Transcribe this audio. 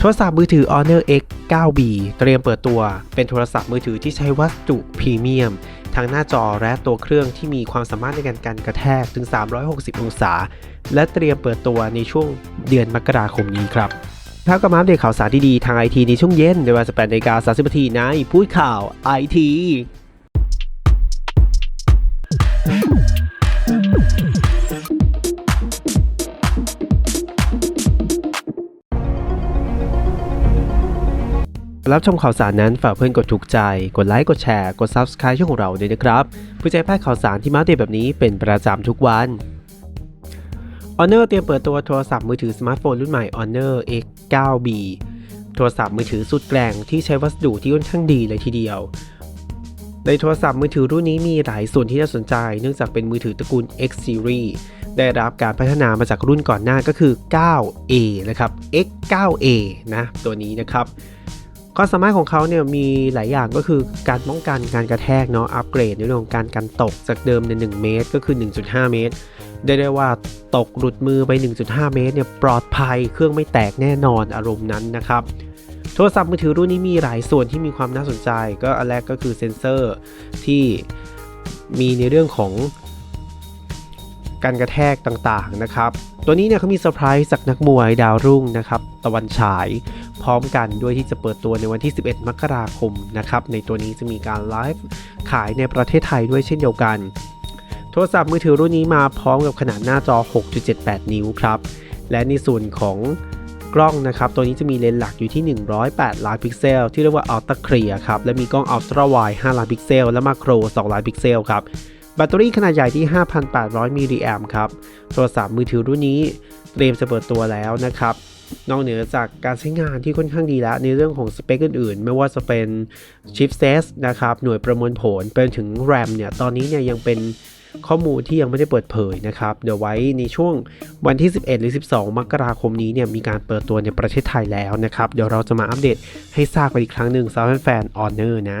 โทรศัพท์มือถือ Honor X 9B เตรียมเปิดตัว เป็นโทรศัพท์มือถือที่ใช้วัสดุพรีเมียม ทั้งหน้าจอและตัวเครื่องที่มีความสามารถในการกันกระแทกถึง 360 องศา และเตรียมเปิดตัวในช่วงเดือนมกราคมนี้ครับถ้าก็มาอัปเดตข่าวสารดีๆ ทางไอทีในช่วงเย็นในเวลา18นาฬิกา30นาทีในพูดข่าวไอที รับชมข่าวสารนั้นฝากเพื่อนกดถูกใจ กดไลค์กดแชร์กด Subscribe ช่องของเราด้วยนะครับเพื่อจะให้พลาดข่าวสารที่มาเดตแบบนี้เป็นประจำทุกวัน Honor เตรียมเปิดตัวโทรศัพท์มือถือสมาร์ทโฟนรุ่นใหม่ Honor X 9B โทรศัพท์มือถือสุดแกร่งที่ใช้วัสดุที่ค่อนข้างดีเลยทีเดียวในโทรศัพท์มือถือรุ่นนี้มีหลายส่วนที่น่าสนใจ เนื่องจากเป็นมือถือตระกูล X Series ได้รับการพัฒนามาจากรุ่นก่อนหน้าก็คือ 9A นะครับ X 9A นะ ตัวนี้นะครับ ความสามารถของเขาเนี่ยมีหลายอย่างก็คือการป้องกันการกระแทกเนาะอัปเกรดในเรื่องของการกันตกจากเดิมใน 1 เมตร ก็คือ 1.5 เมตร ได้ได้ว่าตกหลุดมือไป 1.5 เมตรเนี่ยปลอดภัยเครื่องไม่แตกแน่นอนอารมณ์นั้นนะครับโทรศัพท์มือถือรุ่นนี้มีหลายส่วนที่มีความน่าสนใจ ก็อันแรกก็คือเซ็นเซอร์ที่มีในเรื่องของการกระแทกต่างๆนะครับ ตัวนี้เนี่ยเขามีเซอร์ไพรส์จากนักมวยดาวรุ่งนะครับ ตะวันฉาย ร้อมกันด้วยที่จะเปิดตัวในวันที่ 11 มกราคมนะครับ ในตัวนี้จะมีการไลฟ์ขายในประเทศไทยด้วยเช่นเดียวกัน โทรศัพท์มือถือรุ่นนี้มาพร้อมกับขนาดหน้าจอ 6.78 นิ้วครับ และในส่วนของกล้องนะครับ ตัวนี้จะมีเลนส์หลักอยู่ที่ 108 ล้านพิกเซล ที่เรียกว่า Ultra Clear ครับ และมีกล้อง Ultra Wide 5ล้านพิกเซล และมาโคร 2 ล้านพิกเซลครับ แบตเตอรี่ขนาดใหญ่ที่ 5,800 มิลลิแอมป์ครับ โทรศัพท์มือถือรุ่นนี้เตรียมจะเปิดตัวแล้วนะครับ นอกเหนือจากการใช้งานที่ค่อนข้างดีแล้ว ในเรื่องของสเปคอื่นๆ ไม่ว่าจะเป็นชิปเซตนะครับ หน่วยประมวลผลเป็นถึง RAM เนี่ย ตอนนี้เนี่ยยังเป็นข้อมูลที่ยังไม่ได้เปิดเผยนะครับ เดี๋ยวไว้ในช่วงวันที่ 11 หรือ 12 มกราคมนี้เนี่ยมีการเปิดตัวในประเทศไทยแล้วนะครับ เดี๋ยวเราจะมาอัปเดตให้ทราบกันอีกครั้งหนึ่งสำหรับแฟนๆ Honor นะ